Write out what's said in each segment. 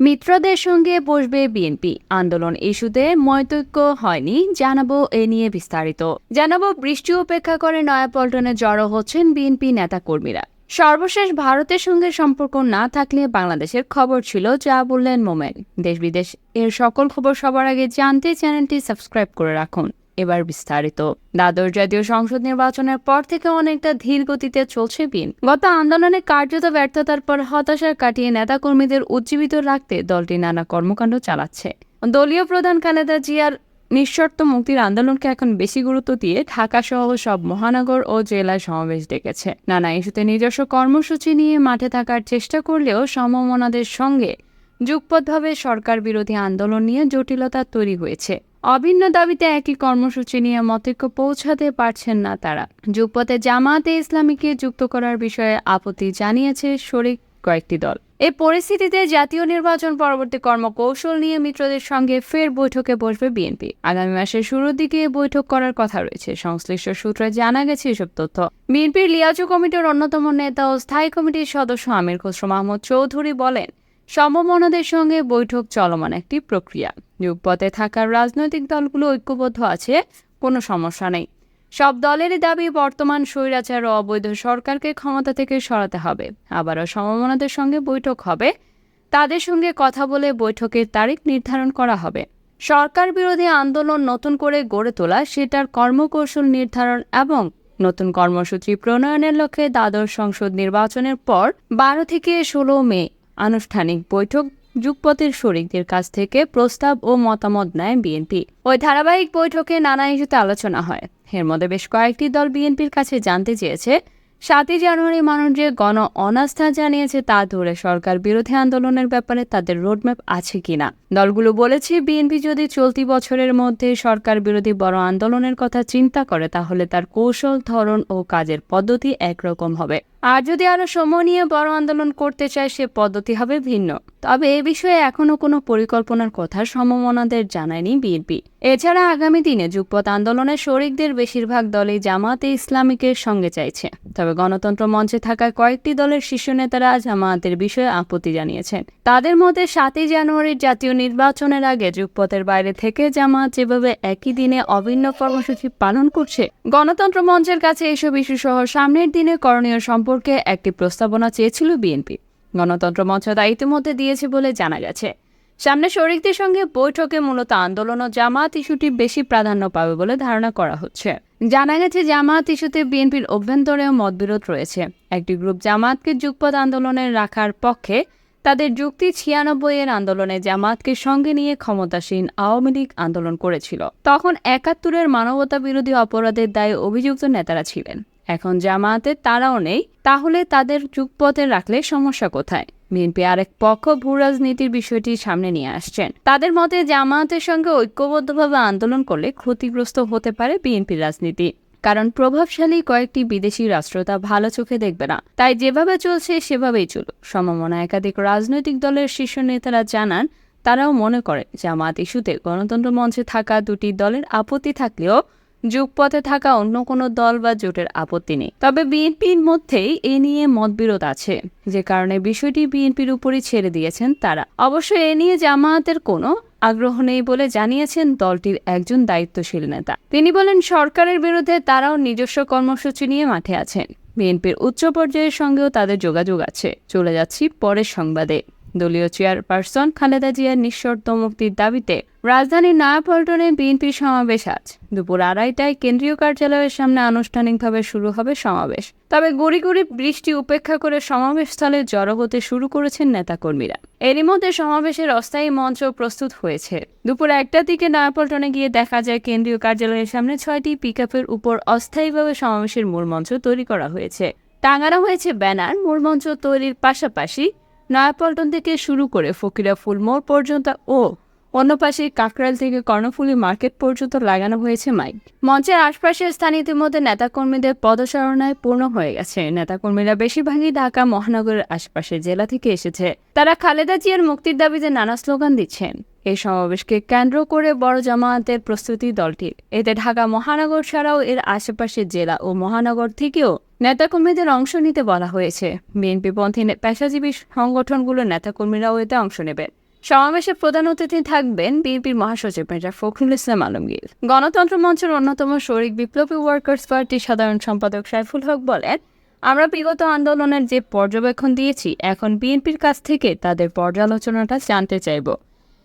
মিত্রদের সঙ্গে বসবে বিএনপি। আন্দোলন ইস্যুতে মতৈক্য হয়নি, জানাব এ নিয়ে বিস্তারিত। জানাব বৃষ্টি উপেক্ষা করে নয়াপল্টনে জড়ো হচ্ছেন বিএনপি নেতাকর্মীরা। সর্বশেষ ভারতের সঙ্গে সম্পর্ক না থাকলে বাংলাদেশের খবর ছিল যা বললেন মোমেন। দেশ বিদেশ এর সকল খবর সবার আগে জানতে চ্যানেলটি সাবস্ক্রাইব করে রাখুন। এবার বিস্তারিত। দ্বাদশ জাতীয় সংসদ নির্বাচনের পর থেকে অনেকটা ধীর গতিতে চলছে বিন গত আন্দোলনে কার্যত ব্যর্থতার পর হতাশা কাটিয়ে নেতাকর্মীদের উজ্জীবিত রাখতে দলটি নানা কর্মকাণ্ড চালাচ্ছে। দলীয় প্রধান খালেদা জিয়ার নিঃশর্ত মুক্তির আন্দোলনকে এখন বেশি গুরুত্ব দিয়ে ঢাকা সহ সব মহানগর ও জেলায় সমাবেশ ডেকেছে। নানা ইস্যুতে নিজস্ব কর্মসূচি নিয়ে মাঠে থাকার চেষ্টা করলেও সমমনাদের সঙ্গে যুগপথভাবে সরকার বিরোধী আন্দোলন নিয়ে জটিলতা তৈরি হয়েছে। অভিন্ন দাবিতে একই কর্মসূচি নিয়ে মতৈক্য পৌঁছাতে পারছেন না তারা। যুগপথে জামায়াতে ইসলামীকে যুক্ত করার বিষয়ে আপত্তি জানিয়েছে শরিক কয়েকটি দল। এ পরিস্থিতিতে জাতীয় নির্বাচন পরবর্তী কর্মকৌশল নিয়ে মিত্রদের সঙ্গে ফের বৈঠকে বসবে বিএনপি। আগামী মাসের শুরুর দিকে বৈঠক করার কথা রয়েছে। সংশ্লিষ্ট সূত্রে জানা গেছে এসব তথ্য। বিএনপির লিয়াজু কমিটির অন্যতম নেতা ও স্থায়ী কমিটির সদস্য আমির খসরু মাহমুদ চৌধুরী বলেন সমমনাদের সঙ্গে বৈঠক চলমান একটি প্রক্রিয়া। যুগপথে থাকার রাজনৈতিক দলগুলো ঐক্যবদ্ধ আছে, কোনো সমস্যা নেই। সব দলেরই দাবি, বর্তমান স্বৈরাচার ও অবৈধ সরকারকে ক্ষমতা থেকে সরাতে হবে। আবারও সমমনাদের সঙ্গে বৈঠক হবে। তাদের সঙ্গে কথা বলে বৈঠকের তারিখ নির্ধারণ করা হবে। সরকার বিরোধী আন্দোলন নতুন করে গড়ে তোলা, সেটার কর্মকৌশল নির্ধারণ এবং নতুন কর্মসূচি প্রণয়নের লক্ষ্যে দ্বাদশ সংসদ নির্বাচনের পর বারো থেকে ষোলো মে আনুষ্ঠানিক বৈঠক যুগপথের শরিকদের কাছ থেকে প্রস্তাব ও মতামত নেয় বিএনপি। ওই ধারাবাহিক বৈঠকে নানা ইস্যুতে আলোচনা হয়। এর মধ্যে বেশ কয়েকটি দল বিএনপির কাছে জানতে চেয়েছে, সাতই জানুয়ারি মানুষ যে গণ অনাস্থা জানিয়েছে তা ধরে সরকার বিরোধী আন্দোলনের ব্যাপারে তাদের রোডম্যাপ আছে কিনা। দলগুলো বলেছে, বিএনপি যদি চলতি বছরের মধ্যে সরকার বিরোধী বড় আন্দোলনের কথা চিন্তা করে, তাহলে তার কৌশল, ধরন ও কাজের পদ্ধতি একরকম হবে। আর যদি আরও সময় নিয়ে বড় আন্দোলন করতে চায়, সে পদ্ধতি হবে ভিন্ন। তবে এ বিষয়ে এখনও কোনো পরিকল্পনার কথা সমমনাদের জানায়নি বিএনপি। এছাড়া আগামী দিনে যুগপথ আন্দোলনের শরিকদের বেশিরভাগ দলই জামাতে ইসলামিকের সঙ্গে চাইছে। তবে গণতন্ত্র মঞ্চে থাকা কয়েকটি দলের শীর্ষ নেতারা জামায়াতের বিষয়ে আপত্তি জানিয়েছেন। তাদের মধ্যে সাতই জানুয়ারির জাতীয় নির্বাচনের আগে যুগপথের বাইরে থেকে জামায়াত যেভাবে একই দিনে অভিন্ন কর্মসূচি পালন করছে, গণতন্ত্র মঞ্চের কাছে এসব ইস্যু সহ সামনের দিনে করণীয় সম্পর্কে একটি প্রস্তাবনা চেয়েছিল বিএনপি। গণতন্ত্র মঞ্চ তা ইতিমধ্যে দিয়েছে বলে জানা গেছে। সামনে শরিকদের সঙ্গে বৈঠকে মূলত আন্দোলন ও জামাত ইস্যুটি বেশি প্রাধান্য পাবে বলে ধারণা করা হচ্ছে। জানা গেছে জামাত ইস্যুতে বিএনপির অভ্যন্তরেও মতবিরোধ রয়েছে। একটি গ্রুপ জামাতকে যুগপথ আন্দোলনে রাখার পক্ষে তাদের যুক্তি ছিয়ানব্বই এর আন্দোলনে জামাতকে সঙ্গে নিয়ে ক্ষমতাসীন আওয়ামী লীগ আন্দোলন করেছিল। তখন একাত্তরের মানবতা বিরোধী অপরাধের দায়ে অভিযুক্ত নেতারা ছিলেন। এখন জামায়াতে তারাও নেই, তাহলে তাদের যুগপথে রাখলে সমস্যা কোথায়? বিএনপি আরেক পক্ষ ভূ রাজনীতির বিষয়টি সামনে নিয়ে আসছেন। তাদের মতে জামায়াতের সঙ্গে ঐক্যবদ্ধভাবে আন্দোলন করলে ক্ষতিগ্রস্ত হতে পারে বিএনপির রাজনীতি। কারণ প্রভাবশালী কয়েকটি বিদেশি রাষ্ট্র তা ভালো চোখে দেখবে না। তাই যেভাবে চলছে সেভাবেই চলুক। সমমনা একাধিক রাজনৈতিক দলের শীর্ষ নেতারা জানান, তারাও মনে করে জামাত ইস্যুতে গণতন্ত্র মঞ্চে থাকা দুটি দলের আপত্তি থাকলেও যুগপথে থাকা অন্য কোনো দল বা জোটের আপত্তি নেই। তবে বিএনপির মধ্যেই এ নিয়ে মতবিরোধ আছে। যে কারণে বিষয়টি বিএনপির উপরই ছেড়ে দিয়েছেন তারা। অবশ্য এ নিয়ে জামায়াতের কোনো আগ্রহ নেই বলে জানিয়েছেন দলটির একজন দায়িত্বশীল নেতা। তিনি বলেন, সরকারের বিরুদ্ধে তারাও নিজস্ব কর্মসূচি নিয়ে মাঠে আছেন। বিএনপির উচ্চ পর্যায়ের সঙ্গেও তাদের যোগাযোগ আছে। চলে যাচ্ছি পরের সংবাদে। দলীয় চেয়ারপারসন খালেদা জিয়ার নিঃশর্ত মুক্তির দাবিতে রাজধানীর নয়াপল্টনে বিএনপির সমাবেশ আজ। দুপুর আড়াইটায় কেন্দ্রীয় কার্যালয়ের সামনে আনুষ্ঠানিকভাবে শুরু হবে সমাবেশ। তবে গুড়ি গুড়ি বৃষ্টি উপেক্ষা করে সমাবেশস্থলে জড়ো হতে শুরু করেছেন নেতাকর্মীরা। এরই মধ্যে সমাবেশের অস্থায়ী মঞ্চ প্রস্তুত হয়েছে। দুপুর একটার দিকে নয়াপল্টনে গিয়ে দেখা যায় কেন্দ্রীয় কার্যালয়ের সামনে ছয়টি পিকআপের উপর অস্থায়ীভাবে সমাবেশের মূল মঞ্চ তৈরি করা হয়েছে। টাঙানো হয়েছে ব্যানার, মূল মঞ্চ তৈরির পাশাপাশি নয়াপল্টন থেকে শুরু করে ফকিরা ফুল মোড় পর্যন্ত ও অন্য পাশে কাকরাইল থেকে কর্ণফুলী মার্কেট পর্যন্ত লাগানো হয়েছে মাইক। মঞ্চের আশপাশের স্থান ইতিমধ্যে নেতাকর্মীদের পদচারণায় পূর্ণ হয়ে গেছে। নেতাকর্মীরা বেশিরভাগই ঢাকা মহানগরের আশপাশের জেলা থেকে এসেছে। তারা খালেদা জিয়ার মুক্তির দাবিতে নানা স্লোগান দিচ্ছেন। এই সমাবেশকে কেন্দ্র করে বড় জামায়াতের প্রস্তুতি দলটির। এতে ঢাকা মহানগর ছাড়াও এর আশেপাশের জেলা ও মহানগর থেকেও নেতাকর্মীদের অংশ নিতে বলা হয়েছে। বিএনপিপন্থী পেশাজীবী সংগঠনগুলোর নেতাকর্মীরাও এতে অংশ নেবেন সমাবেশে প্রধান অতিথি থাকবেন বিএনপির মহাসচিব মির্জা ফখরুল ইসলাম আলমগীর। গণতন্ত্র মঞ্চের অন্যতম শরিক বিপ্লবী ওয়ার্কার্স পার্টির সাধারণ সম্পাদক সাইফুল হক বলেন, আমরা বিগত আন্দোলনের যে পর্যবেক্ষণ দিয়েছি, এখন বিএনপির কাছ থেকে তাদের পর্যালোচনাটা জানতে চাইব।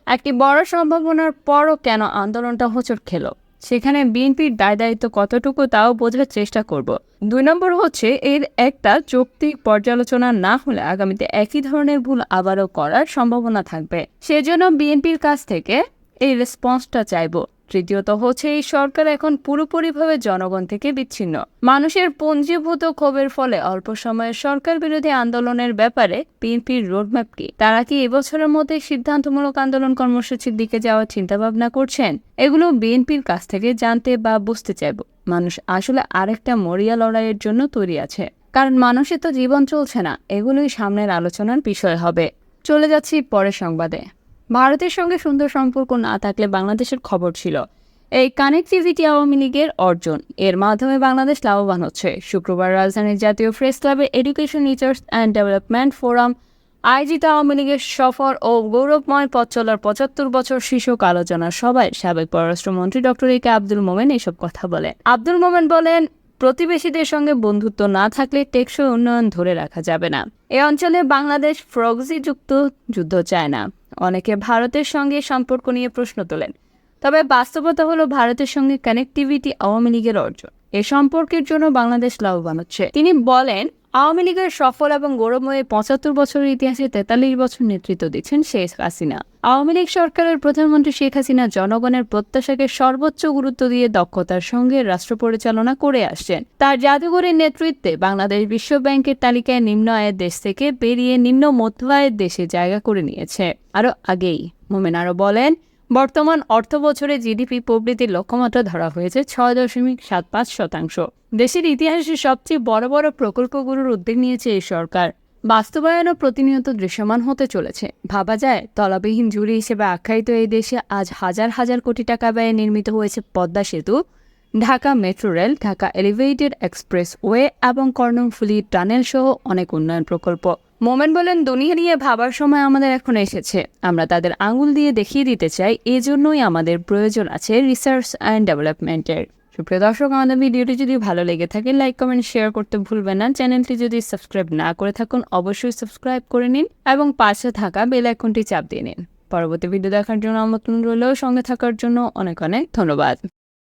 একটি বড় সম্ভাবনার পরও কেন আন্দোলনটা হোঁচট খেল? সেখানে বিএনপির দায় দায়িত্ব কতটুকু তাও বোঝার চেষ্টা করব। দুই নম্বর হচ্ছে, এর একটা যৌক্তিক পর্যালোচনা না হলে আগামীতে একই ধরনের ভুল আবারও করার সম্ভাবনা থাকবে। সেজন্য বিএনপির কাছ থেকে এই রেসপন্সটা চাইব। তৃতীয়ত হচ্ছে এই সরকার এখন পুরোপুরিভাবে জনগণ থেকে বিচ্ছিন্ন। মানুষের পঞ্জীভূত ক্ষোভের ফলে অল্প সময়ে সরকার বিরোধী আন্দোলনের ব্যাপারে বিএনপির রোডম্যাপ কি? তারা কি এবছরের মধ্যে সিদ্ধান্তমূলক আন্দোলন কর্মসূচির দিকে যাওয়ার চিন্তাভাবনা করছেন? এগুলো বিএনপির কাছ থেকে জানতে বা বুঝতে চাইব। মানুষ আসলে আরেকটা মরিয়া লড়াইয়ের জন্য তৈরি আছে। কারণ মানুষের তো জীবন চলছে না, এগুলোই সামনের আলোচনার বিষয় হবে। চলে যাচ্ছি পরের সংবাদে। ভারতের সঙ্গে সুন্দর সম্পর্ক না থাকলে বাংলাদেশের খবর ছিল। এই কানেক্টিভিটি আওয়ামী লীগের অর্জন। এর মাধ্যমে বাংলাদেশ লাভবান হচ্ছে। শুক্রবার রাজধানীর জাতীয় প্রেস ক্লাবে education research and development forum আয়োজিত আওয়ামী লীগের সফর ও গৌরবময় পথ চলার পঁচাত্তর বছর শীর্ষক আলোচনা সভায় সাবেক পররাষ্ট্রমন্ত্রী ডক্টর এ কে আব্দুল মোমেন এসব কথা বলেন। আব্দুল মোমেন বলেন, প্রতিবেশীদের সঙ্গে বন্ধুত্ব না থাকলে টেকসই উন্নয়ন ধরে রাখা যাবে না। এ অঞ্চলে বাংলাদেশ ফ্রগজি যুক্ত যুদ্ধ চায় না। অনেকে ভারতের সঙ্গে সম্পর্ক নিয়ে প্রশ্ন তোলেন। তবে বাস্তবতা হলো ভারতের সঙ্গে কানেক্টিভিটি আওয়ামী লীগের অর্জন। এ সম্পর্কের জন্য বাংলাদেশ লাভবান হচ্ছে। তিনি বলেন আওয়ামী লীগের সফল এবং গৌরবময় পঁচাত্তর বছরের ইতিহাসে তেতাল্লিশ বছর নেতৃত্ব দিচ্ছেন শেখ হাসিনা। আওয়ামী লীগ সরকারের প্রধানমন্ত্রী শেখ হাসিনা জনগণের প্রত্যাশাকে সর্বোচ্চ গুরুত্ব দিয়ে দক্ষতার সঙ্গে রাষ্ট্র পরিচালনা করে আসছেন। তার জাদুঘরের নেতৃত্বে বাংলাদেশ বিশ্ব ব্যাংকের তালিকায় নিম্ন আয়ের দেশ থেকে বেরিয়ে নিম্ন মধ্য আয়ের দেশে জায়গা করে নিয়েছে। আরও আগেই মোমেন আরও বলেন বর্তমান অর্থ বছরে জিডিপি প্রবৃদ্ধির লক্ষ্যমাত্রা ধরা হয়েছে ছয় দশমিক সাত পাঁচ শতাংশ। দেশের ইতিহাসে সবচেয়ে বড় বড় প্রকল্পগুলোর উদ্যোগ নিয়েছে এই সরকার। বাস্তবায়নও প্রতিনিয়ত দৃশ্যমান হতে চলেছে। ভাবা যায়, তলাবিহীন জুড়ি হিসেবে আখ্যায়িত এই দেশে আজ হাজার হাজার কোটি টাকা ব্যয়ে নির্মিত হয়েছে পদ্মা সেতু, Dhaka metro rail, Dhaka elevated expressway এবং কর্ণফুলি টানেল সহ অনেক উন্নয়ন প্রকল্প। মোমেন বলেন, দুনিয়া নিয়ে ভাবার সময় আমাদের এখন এসেছে। আমরা তাদের আঙুল দিয়ে দেখিয়ে দিতে চাই। এজন্যই আমাদের প্রয়োজন আছে রিসার্চ অ্যান্ড ডেভেলপমেন্টের সুপ্রিয় দর্শক, আমাদের ভিডিওটি যদি ভালো লেগে থাকে লাইক কমেন্ট শেয়ার করতে ভুলবেন না। চ্যানেলটি যদি সাবস্ক্রাইব না করে থাকুন, অবশ্যই সাবস্ক্রাইব করে নিন এবং পাশে থাকা বেল আইকনটি চাপ দিয়ে নিন। পরবর্তী ভিডিও দেখার জন্য আমন্ত্রণ রইলেও সঙ্গে থাকার জন্য অনেক অনেক ধন্যবাদ।